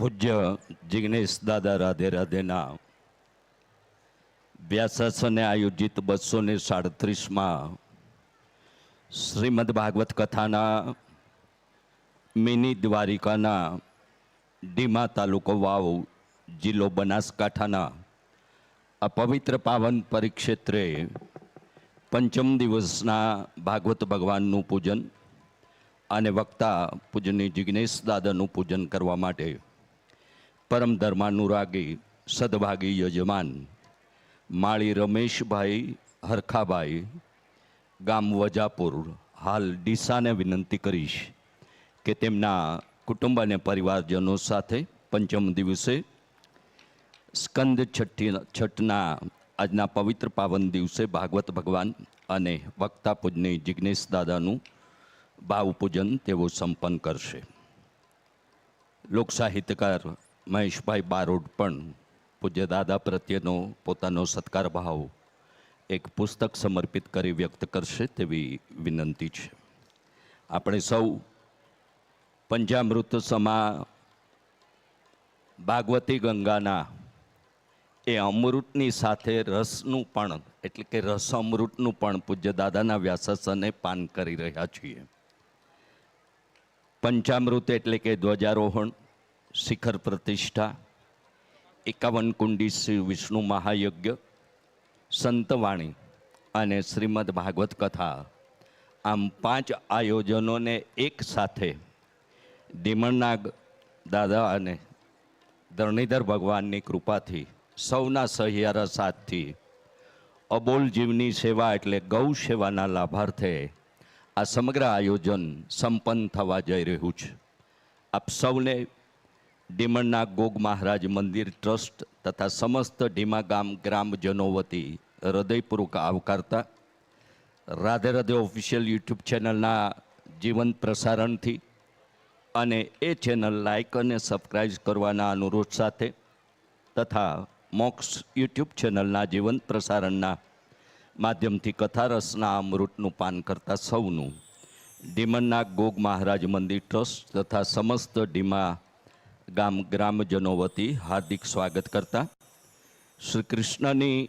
પૂજ્ય જિગ્નેશ દાદા રાધે રાધેના વ્યાસાસને આયોજિત બસો ને સાડત્રીસમાં શ્રીમદ ભાગવત કથાના મિની દ્વારિકાના ડીમા તાલુકો વાવ જિલ્લો બનાસકાંઠાના આ પવિત્ર પાવન પરિક્ષેત્રે પંચમ દિવસના ભાગવત ભગવાનનું પૂજન અને વક્તા પૂજની જિગ્નેશ દાદાનું પૂજન કરવા માટે પરમ ધર્માનુરાગી, સદભાગી યજમાન, માળી રમેશભાઈ હરખાભાઈ, ગામ વજાપુર, હાલ ડીસાને વિનંતી કરીશ કે તેમના કુટુંબ અને પરિવારજનો સાથે પંચમ દિવસે સ્કંદ છઠ્ઠી છઠના આજના પવિત્ર પાવન દિવસે ભાગવત ભગવાન અને વક્તા પૂજની જિજ્ઞેશ દાદાનું ભાવ પૂજન તેઓ સંપન્ન કરશે. લોક સાહિત્યકાર મહેશભાઈ બારોડ પણ પૂજ્ય દાદા પ્રત્યેનો પોતાનો સત્કાર ભાવ એક પુસ્તક સમર્પિત કરી વ્યક્ત કરશે તેવી વિનંતી છે. આપણે સૌ પંચામૃત સમા ભાગવતી ગંગાના એ અમૃતની સાથે રસનું પણ, એટલે કે રસ અમૃતનું પણ પૂજ્ય દાદાના વ્યાસાસને પાન કરી રહ્યા છીએ. પંચામૃત એટલે કે ધ્વજારોહણ શિખર પ્રતિષ્ઠા, એકાવન કુંડી શ્રી વિષ્ણુ મહાયજ્ઞ સંતવાણી અને શ્રીમદ ભાગવત કથા. આમ પાંચ આયોજનોને એક સાથે ડીમણનાગ દાદા અને ધરણીધર ભગવાનની કૃપાથી, સૌના સહિયારા સાથથી, અબોલ જીવની સેવા એટલે ગૌ સેવાના લાભાર્થે આ સમગ્ર આયોજન સંપન્ન થવા જઈ રહ્યું છે. આપ સૌને ડીમણના ગોગ મહારાજ મંદિર ટ્રસ્ટ તથા સમસ્ત ઢીમા ગામ ગ્રામજનો વતી હૃદયપૂર્વક આવકારતા રાધે રાધે ઓફિશિયલ યુટ્યુબ ચેનલના જીવંત પ્રસારણથી અને એ ચેનલ લાઇક અને સબસ્ક્રાઈબ કરવાના અનુરોધ સાથે તથા મોક્સ યુટ્યુબ ચેનલના જીવંત પ્રસારણના માધ્યમથી કથારસના અમૃતનું પાન કરતા સૌનું ડીમણના ગોગ મહારાજ મંદિર ટ્રસ્ટ તથા સમસ્ત ડીમા ગામ ગ્રામજનો વતી હાર્દિક સ્વાગત કરતા શ્રી કૃષ્ણની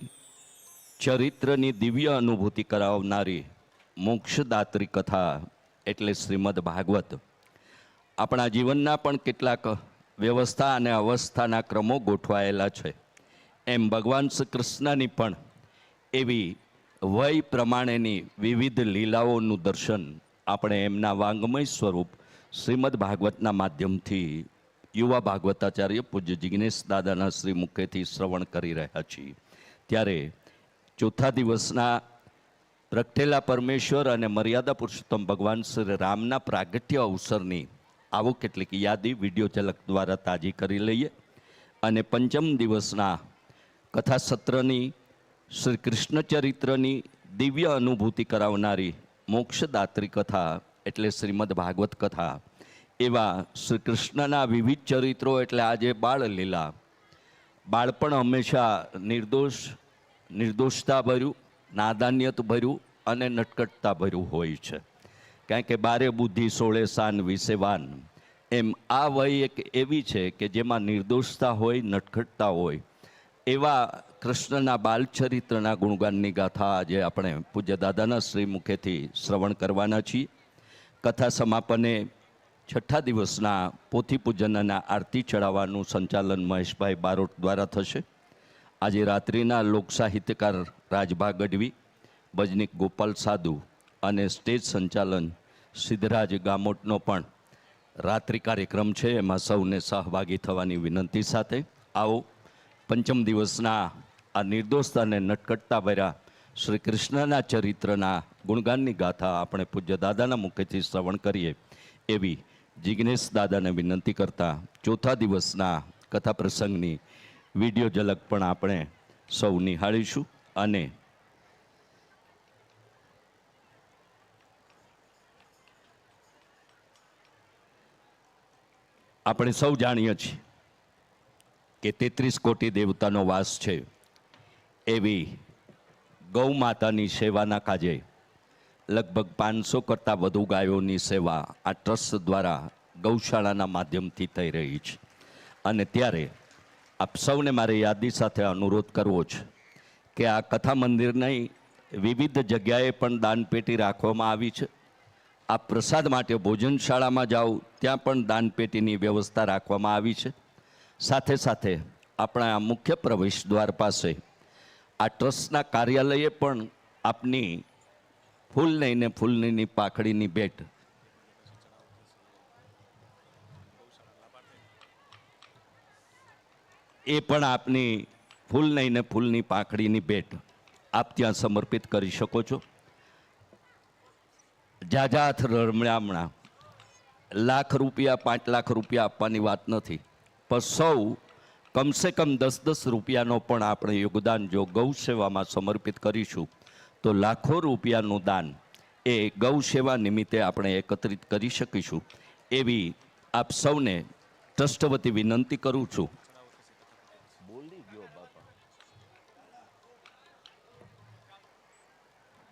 ચરિત્રની દિવ્ય અનુભૂતિ કરાવનારી મોક્ષદાત્રી કથા એટલે શ્રીમદ ભાગવત. આપણા જીવનના પણ કેટલાક વ્યવસ્થા અને અવસ્થાના ક્રમો ગોઠવાયેલા છે. એમ ભગવાન શ્રી કૃષ્ણની પણ એવી વય પ્રમાણેની વિવિધ લીલાઓનું દર્શન આપણે એમના વાંગમય સ્વરૂપ શ્રીમદ ભાગવતના માધ્યમથી યુવા ભાગવતાચાર્ય પૂજ્ય જિગ્નેશ દાદાના શ્રી મુખેથી શ્રવણ કરી રહ્યા છીએ. ત્યારે ચોથા દિવસના પ્રગટેલા પરમેશ્વર અને મર્યાદા પુરુષોત્તમ ભગવાન શ્રી રામના પ્રાગટ્ય અવસરની આવો કેટલીક યાદી વીડિયો ઝલક દ્વારા તાજી કરી લઈએ અને પંચમ દિવસના કથા સત્રની શ્રી કૃષ્ણ ચરિત્રની દિવ્ય અનુભૂતિ કરાવનારી મોક્ષદાત્રી કથા એટલે શ્રીમદ ભાગવત કથા એવા શ્રી કૃષ્ણના વિવિધ ચરિત્રો એટલે આજે બાળલીલા, બાળપણ હંમેશા નિર્દોષ નિર્દોષતા ભર્યું નાદાન્યત ભર્યું અને નટકટતા ભર્યું હોય છે. કારણ કે બારે બુદ્ધિ, સોળે શાન વિશેવાન એમ આ વય એક એવી છે કે જેમાં નિર્દોષતા હોય નટખટતા હોય. એવા કૃષ્ણના બાલચરિત્રના ગુણગાનની ગાથા આજે આપણે પૂજ્ય દાદાના શ્રી મુખેથી શ્રવણ કરવાના છીએ. કથા સમાપને છઠ્ઠા દિવસના પોથી પૂજનના આરતી ચડાવવાનું સંચાલન મહેશભાઈ બારોટ દ્વારા થશે. આજે રાત્રિના લોકસાહિત્યકાર રાજભા ગઢવી, ભજનીક ગોપાલ સાધુ અને સ્ટેજ સંચાલન સિદ્ધરાજ ગામોટનો પણ રાત્રિ કાર્યક્રમ છે. એમાં સૌને સહભાગી થવાની વિનંતી સાથે આવો. પંચમ દિવસના આ નિર્દોષ અને નટકટતા ભર્યા શ્રી કૃષ્ણના ચરિત્રના ગુણગાનની ગાથા આપણે પૂજ્ય દાદાના મુખેથી શ્રવણ કરીએ એવી જિગ્નેશ દાદાને વિનંતી કરતા ચોથા દિવસના કથા પ્રસંગની વીડિયો ઝલક પણ આપણે સૌ નિહાળીશું અને આપણે સૌ જાણીએ છીએ કે તેત્રીસ કોટી દેવતાનો વાસ છે એવી ગૌ માતાની સેવાના કાજે લગભગ પાંચસો કરતાં વધુ ગાયોની સેવા આ ટ્રસ્ટ દ્વારા ગૌશાળાના માધ્યમથી થઈ રહી છે. અને ત્યારે આપ સૌને મારે યાદી સાથે અનુરોધ કરવો છે કે આ કથા મંદિરની વિવિધ જગ્યાએ પણ દાનપેટી રાખવામાં આવી છે. આ પ્રસાદ માટે ભોજનશાળામાં જાઓ, ત્યાં પણ દાનપેટીની વ્યવસ્થા રાખવામાં આવી છે. સાથે સાથે આપણા આ મુખ્ય પ્રવેશ દ્વાર પાસે આ ટ્રસ્ટના કાર્યાલયે પણ આપની ફૂલ લઈને ફૂલની પાખડીની ભેટ. એ પણ આપની ફૂલ નહીં ને ફૂલની પાખડીની ભેટ. આપ ત્યાં સમર્પિત કરી શકો છો. જાજાથ રમણામણા લાખ રૂપિયા, પાંચ લાખ રૂપિયા આપવાની વાત નથી. પણ સૌ કમસે કમ દસ દસ રૂપિયાનો પણ આપણે યોગદાન જો ગૌ સેવામાં સમર્પિત કરીશું. તો લાખો રૂપિયાનું દાન એ ગૌ નિમિત્તે આપણે એકત્રિત કરી શકીશું. એવી આપ સૌને ટ્રસ્ટ વતી વિનંતી કરું છું.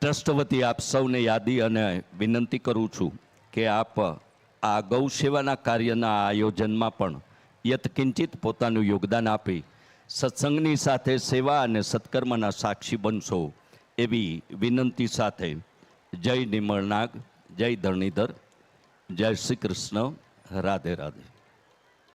ટ્રસ્ટ વતી આપ સૌને યાદી અને વિનંતી કરું છું કે આપ આ ગૌ સેવાના કાર્યના આયોજનમાં પણ યત્કિંચિત પોતાનું યોગદાન આપી સત્સંગની સાથે સેવા અને સત્કર્મના સાક્ષી બનશો. એવી વિનંતી સાથે જય નિમળનાગ જય ધરણીધર જય શ્રી કૃષ્ણ રાધે રાધે.